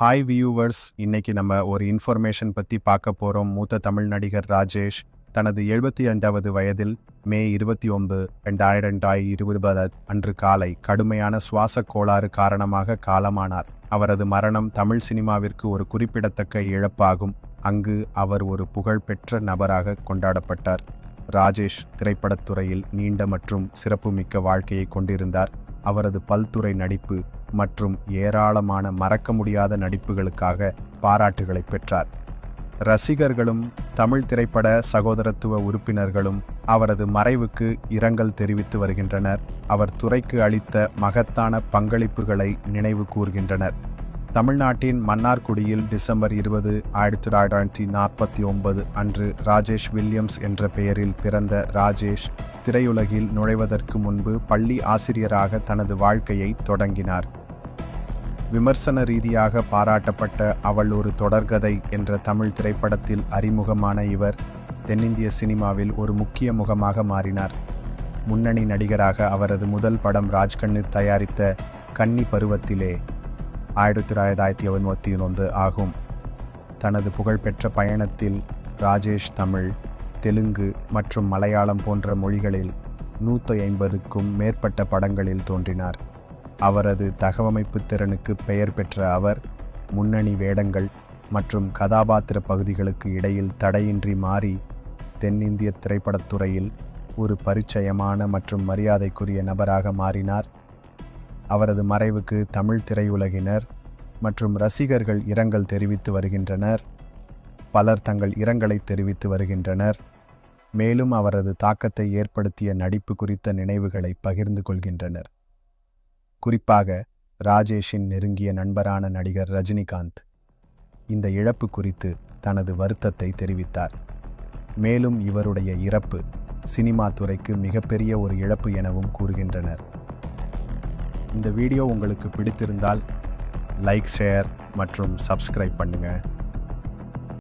Hi viewers இன்னைக்கு நம்ம ஒரு இன்ஃபர்மேஷன் பற்றி பார்க்க போகிறோம் மூத்த தமிழ் நடிகர் ராஜேஷ் தனது எழுபத்தி ஐந்தாவது வயதில் மே இருபத்தி ஒன்பது ரெண்டாயிரண்டாய் இருபது அன்று காலை கடுமையான சுவாச கோளாறு காரணமாக காலமானார். அவரது மரணம் தமிழ் சினிமாவிற்கு ஒரு குறிப்பிடத்தக்க இழப்பாகும். அங்கு அவர் ஒரு புகழ்பெற்ற நபராக கொண்டாடப்பட்டார். ராஜேஷ் திரைப்படத்துறையில் நீண்ட மற்றும் சிறப்புமிக்க வாழ்க்கையை கொண்டிருந்தார். அவரது பல்துறை நடிப்பு மற்றும் ஏராளமான மறக்க முடியாத நடிப்புகளுக்காக பாராட்டுகளை பெற்றார். ரசிகர்களும் தமிழ் திரைப்பட சகோதரத்துவ உறுப்பினர்களும் அவரது மறைவுக்கு இரங்கல் தெரிவித்து வருகின்றனர். அவர் துறைக்கு அளித்த மகத்தான பங்களிப்புகளை நினைவு கூர்கின்றனர். தமிழ்நாட்டின் மன்னார்குடியில் டிசம்பர் இருபது ஆயிரத்தி தொள்ளாயிரத்தி நாற்பத்தி ஒன்பது அன்று ராஜேஷ் வில்லியம்ஸ் என்ற பெயரில் பிறந்த ராஜேஷ் திரையுலகில் நுழைவதற்கு முன்பு பள்ளி ஆசிரியராக தனது வாழ்க்கையை தொடங்கினார். விமர்சன ரீதியாக பாராட்டப்பட்ட அவள் ஒரு தொடர்கதை என்ற தமிழ் திரைப்படத்தில் அறிமுகமான இவர் தென்னிந்திய சினிமாவில் ஒரு முக்கிய முகமாக மாறினார். முன்னணி நடிகராக அவரது முதல் படம் ராஜ்கண்ணு தயாரித்த கன்னி பருவத்திலே ஆயிரத்தி தொள்ளாயிரத்தி எண்பத்தி ஒன்று ஆகும். தனது புகழ்பெற்ற பயணத்தில் ராஜேஷ் தமிழ் தெலுங்கு மற்றும் மலையாளம் போன்ற மொழிகளில் நூற்றி ஐம்பதுக்கும் மேற்பட்ட படங்களில் தோன்றினார். அவரது தகவமைப்பு திறனுக்கு பெயர் பெற்ற அவர் முன்னணி வேடங்கள் மற்றும் கதாபாத்திர பகுதிகளுக்கு இடையில் தடையின்றி மாறி தென்னிந்திய திரைப்படத்துறையில் ஒரு பரிச்சயமான மற்றும் மரியாதைக்குரிய நபராக மாறினார். அவரது மறைவுக்கு தமிழ் திரையுலகினர் மற்றும் ரசிகர்கள் இரங்கல் தெரிவித்து வருகின்றனர். பலர் தங்கள் இரங்கலை தெரிவித்து வருகின்றனர். மேலும் அவரது தாக்கத்தை ஏற்படுத்திய நடிப்பு குறித்த நினைவுகளை பகிர்ந்து கொள்கின்றனர். குறிப்பாக ராஜேஷின் நெருங்கிய நண்பரான நடிகர் ரஜினிகாந்த். இந்த இழப்பு குறித்து தனது வருத்தத்தை தெரிவித்தார். மேலும் இவருடைய இறப்பு சினிமா துறைக்கு மிகப்பெரிய ஒரு இழப்பு எனவும் கூறுகின்றனர். இந்த வீடியோ உங்களுக்கு பிடித்திருந்தால் லைக் ஷேர் மற்றும் சப்ஸ்கிரைப் பண்ணுங்கள்